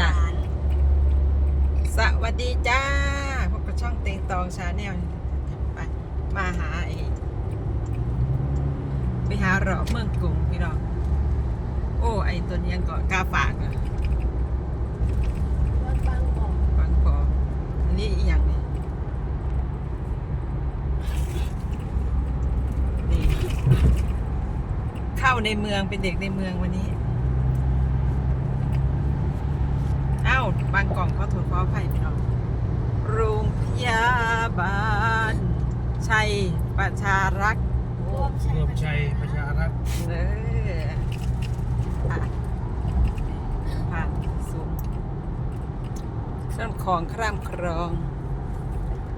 จ้ะ สวัสดีจ้าพบกับช่องเต็งตองชาแนลไปมาหาไอ้ไปหาเหรอเมืองกรุงพี่น้องโอ้ไอ้ตัวนี้ยังก็กาฝากอะวัดบางบ่อฟังพออันนี้อีกอย่างหนี่นี่เข้าในเมืองเป็นเด็กในเมืองวันนี้ เอ้า บาง กล่องก็ถูกขออภัยพี่น้องโรงพยาบาลชัยประชารักษ์รวมใช้รวมชัยประชารัฐเออผ่านผ่านสูงเครื่องของคร่ามครอง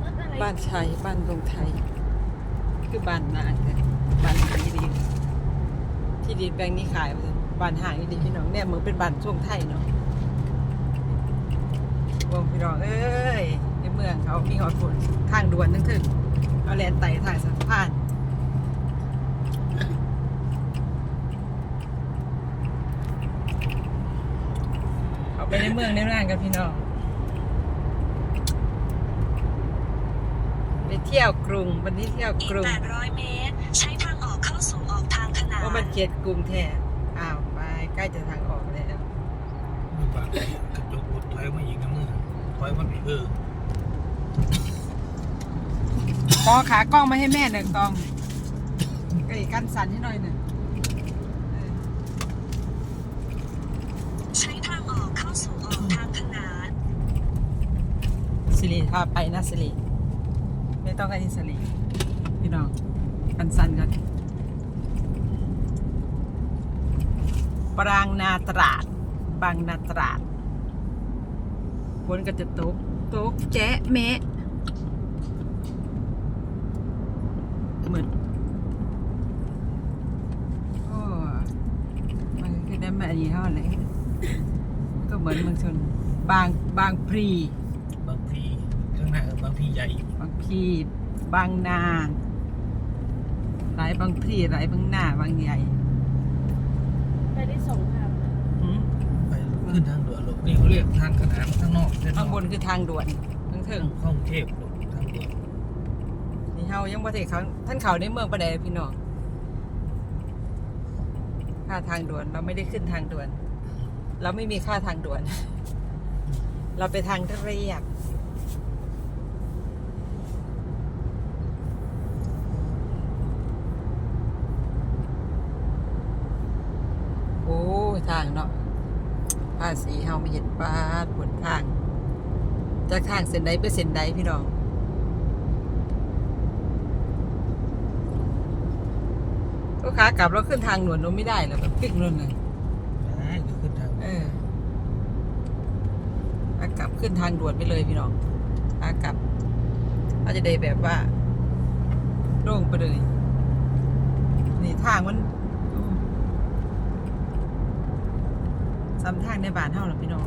รถอะไรบ้านชัยบ้านดงไทย คือบ้านนาแต่บ้านหางดีที่ดินแปลงนี้ขายไปเลยบ้านหางดีพี่น้องเนี่ยเหมือนเป็นบ้านช่วงไทยเนาะ วงพี่น้องเอ้ยในเมืองเขามีหอดฝนทางด่วนทั้งถึงเอาแลนไต่ทางสะพานเขาไปในเมืองในร่างกันพี่น้องไปเที่ยวกรุงวันนี้เที่ยวอีกกรุง800 เมตร ใช้ทางออกเข้าสู่ออกทางขนาน ว่ามันเขียนกรุงแท้อ้าวไปใกล้จะทางออกแล้ว มือบากกระจกรถถอยมาอีกนะมือถอย มาเออกอขากล้องมาให้แม่หน่อยกล้องก็อีกกันสั่นให้หน่อยหนึ่งเออใช้ทางออกเข้าสู่ออกทางขนานสิริพาไปนะสิริไม่ต้องกันที่สิริพี่น้องกันสั่นกันปรางนาตราดบางนาตราด ฝนก็จะตก ตกแจ๊ะแมะเหมือนโอ้มันคือได้มาอันนี้เท่าไหร่ก็เหมือนเมืองชน บางบางพรีบางพีข้างหน้าบางพีใหญ่ บางพรีบางนาหลายบางพรีหลายบางหน้าบางใหญ่ไปได้สองทางหืมไปขึ้นทางด่ว นลงนี่เขาเรียกทางขนานข้างนอกเส้นข้างบนคือทางด่วนทั้งเทิงเข้ากรุงเทพลงทางด่วนนี่เฮายังบ่ได้เขาท่านเขาในเมืองประเดพี่น้องค่าทางด่วนเราไม่ได้ขึ้นทางด่วน เราไม่มีค่าทางด่วน เราไปทางเรียบโอ้ยทางเนาะภาษีเฮาไม่เห็นป้าดบนทางจากทางเส้นใดไปเส้นใดพี่น้องก็ขากลับเราขึ้นทางหนวนเราไม่ได้แล้วแบบปิ๊กนู่นเลยได้ก็ขึ้นทางเออขากลับขึ้นทางด่วนไปเลยพี่น้องขากลับเราจะได้แบบว่าโล่งไปเลยนี่ทางมันโอ้ ซ้ำทางในบ้านเท่าหรอพี่น้อง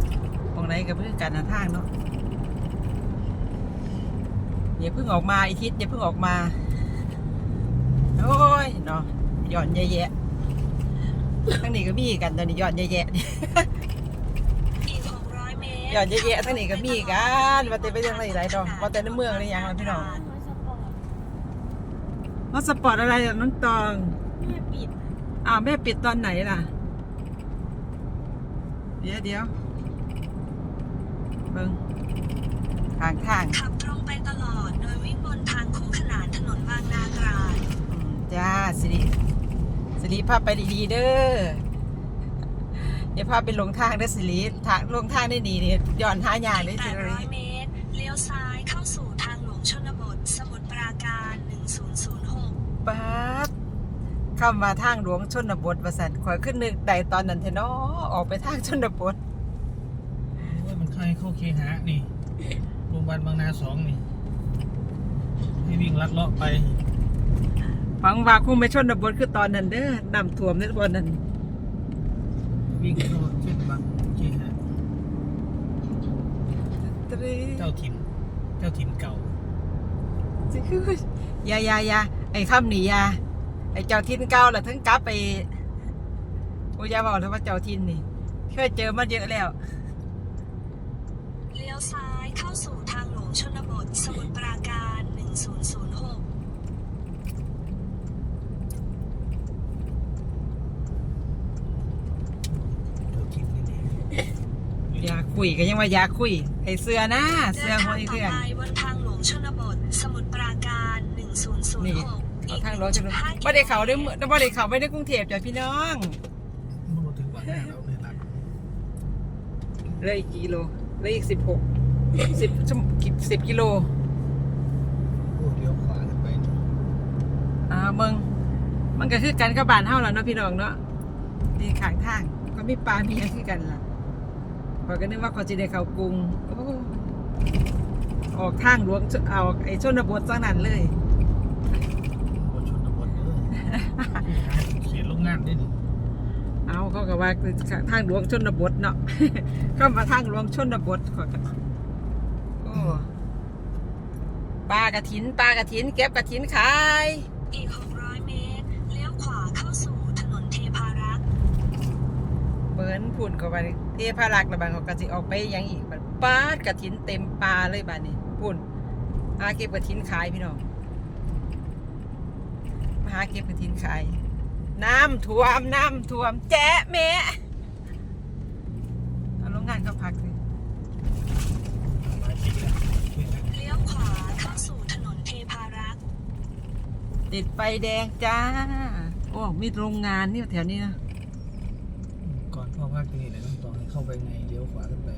มองไรกับเพื่อการหาทางเนาะอย่าเพิ่งออกมาไอทิศอย่าเพิ่งออกมา โอ้ยเนาะหย่อนแย่ๆทั้งนี้ก็มีกันตอนนี้หย่อนแย่ๆอีก600เมตรหย่อนแย่ๆทั้งนี้ก็มีกันว่าแต่ไปยังไรหลายดอกว่าแต่ในเมืองเลยยังล่ะพี่น้องรถสปอร์ตอะไรอะน้องตองแม่ปิดอ้าวแม่ปิดตอนไหนล่ะ เดี๋ยวเดี๋ยวเบิ่งทางทางขับตรงไปตลอด โดยวิ่งบนทางคู่ขนานถนนบางนาตราดอืมจ้าสิริสิริพาไปดีๆเด้ออย่าพาไปหลงทางเด้อสิริทางลงทางได้ดีเนี่ยย้อนหายากอีเลยกสิริ800เมตรเลี้ยวซ้ายเข้าสู่ทางหลวงชนบท สมุทรปราการ 1006ป๊าด คำว่าทางหลวงชนบทประสันข่อยขึ้นนึกใดตอนนั้นเทเนาะออกไปทางชนบทว่ามันใครเข้าเคหะนี่โรงพยาบาลบางนาสองนี่ให้วิ่งลัดเลาะไปฟังว่าคงไม่ชนบทคือตอนนั้นเด้อน้ำท่วมในบนนั้นวิ่งเข้าเส้นบางเคหะตรีเจ้าถิ่นเจ้าถิ่นเก่าสิคือยายายาไอ้คำนี่ยา ไอ้เจ้าทินเก่าล่ะทั้งกลับไปโอ้ยาบอกเลยว่าเจ้าทินนี่เคยเจอมาเยอะแล้ว เลี้ยวซ้ายเข้าสู่ทางหลวงชนบท สมุทรปราการ 1006เดี๋ยวกินนี่นี่อยากคุยก็ยังว่าอยากคุย ไอเสือนะเสือหัวไอเดิเสือทางต่อไปบนทางหลวงชนบท สมุทรปราการ1006นี่ เอาทางรถจะรู้บ่ได้เขาได้เมื่อบ่ได้เขาไปในกรุงเทพจ้ะพี่น้องมันมาถึงวันแรกแล้วในรักเหลยอีกกี่กิโลเหลยอีกสิบหกสิบชั่วโมงสิบกิโล โอ้เลี้ยวขวาขึ้นไปนี่อ่าเมืองมันก็คือกันกับบ้านเฮาแล้วเนาะพี่น้องเนาะดีข้างทางก็มีปลามีหยังคือกันล่ะพอยก็นึกว่าเขาสิได้เข้ากรุงโอ้ออกทางหลวงเอาไอ้ชนบทจังนั้นเลยบนชนบท เด้อเขียนโรงงานนี่นี่เอาเขาก็ว่าทางหลวงชนบทเนาะก็มาทางหลวงชนบทขอยก็โอ้ปลากระถินปลากระถิน เก็บกระถินขายอีก600เมตรเลี้ยวขวาเข้าสู่ถนนเทพารักษ์เหมือนพุ่นเขาไปเทพารักษ์ระบางเขากระสิออกไปหยังอีกบัดปาดกระถินเต็มปลาเลยบ้านนี้พุ่นหาเก็บกระถินขายพี่น้องมา หาเก็บกระถินขาย น้ำท่วม น้ำท่วม แจ๊ะแม่เอาโรงงานเขาพักสิหลายปีแล้วช่วยกันเลี้ยวขวาเข้าสู่ถนนเทพารักษ์ติดไฟแดงจ้า โอ้ มีโรงงานนี่แถวนี้นะ ก่อนเข้าภาคนี้เลยต้องต่อให้เข้าไปไงเลี้ยวขวาขึ้นไป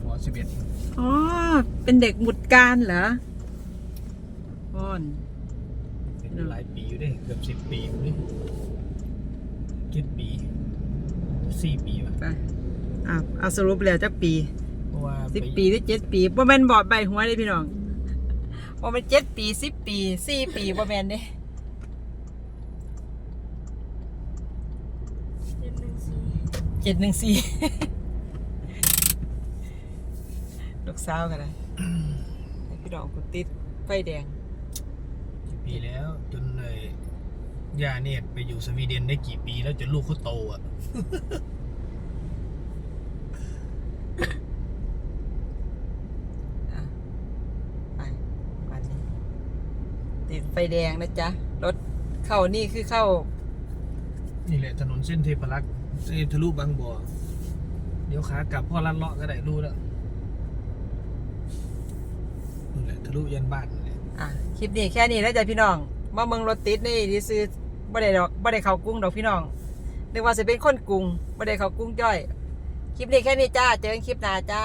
หัวสิบเอ็ดอ๋อ เป็นเด็กหมุดการเหรอพ่อนเป็น หลายปีอยู่เด้เกือบสิบปีอยู่เด้เจ็ดปีสี่ปีว่ะไปอะเอาสรุปแล้วจักปีเพราะว่าสิบไปปีหรือเจ็ดปีบ่แม่นบอดใบหัวเลยพี่น้องบ่แม่นเจ็ดปีสิบปีสี่ปีบ่แม่นเด้เจ็ดหนึ่งสี่ลูกสาวกันเลยให้พี่น้องกูติดไฟแดงกี่ ปีแล้วจนเลยย่าเนี่ยไปอยู่สวีเดนได้กี่ปีแล้วจนลูกเขาโตอะ อะไปวันนี้ติดไฟแดงนะจ๊ะ รถเข้านี่คือเข้า นี่แหละถนนเส้นเทพรักษ์เส้นทะลุบางบ่อเดี๋ยวขากลับพ่อลัดเลาะก็ได้รู้แล้วนี่แหละทะลุยันบ้านนี่แหละ อะคลิปนี้แค่นี้แล้วจ้ะพี่น้องมาเมืองรถติดนี่ที่ซื้อบ่ได้ดอกบ่ได้เข้ากรุงดอกพี่น้องนึกว่าจะเป็นคนกรุงบ่ได้เข้ากรุงจ้อย คลิปนี้แค่นี้จ้า เจอกันคลิปหน้าจ้า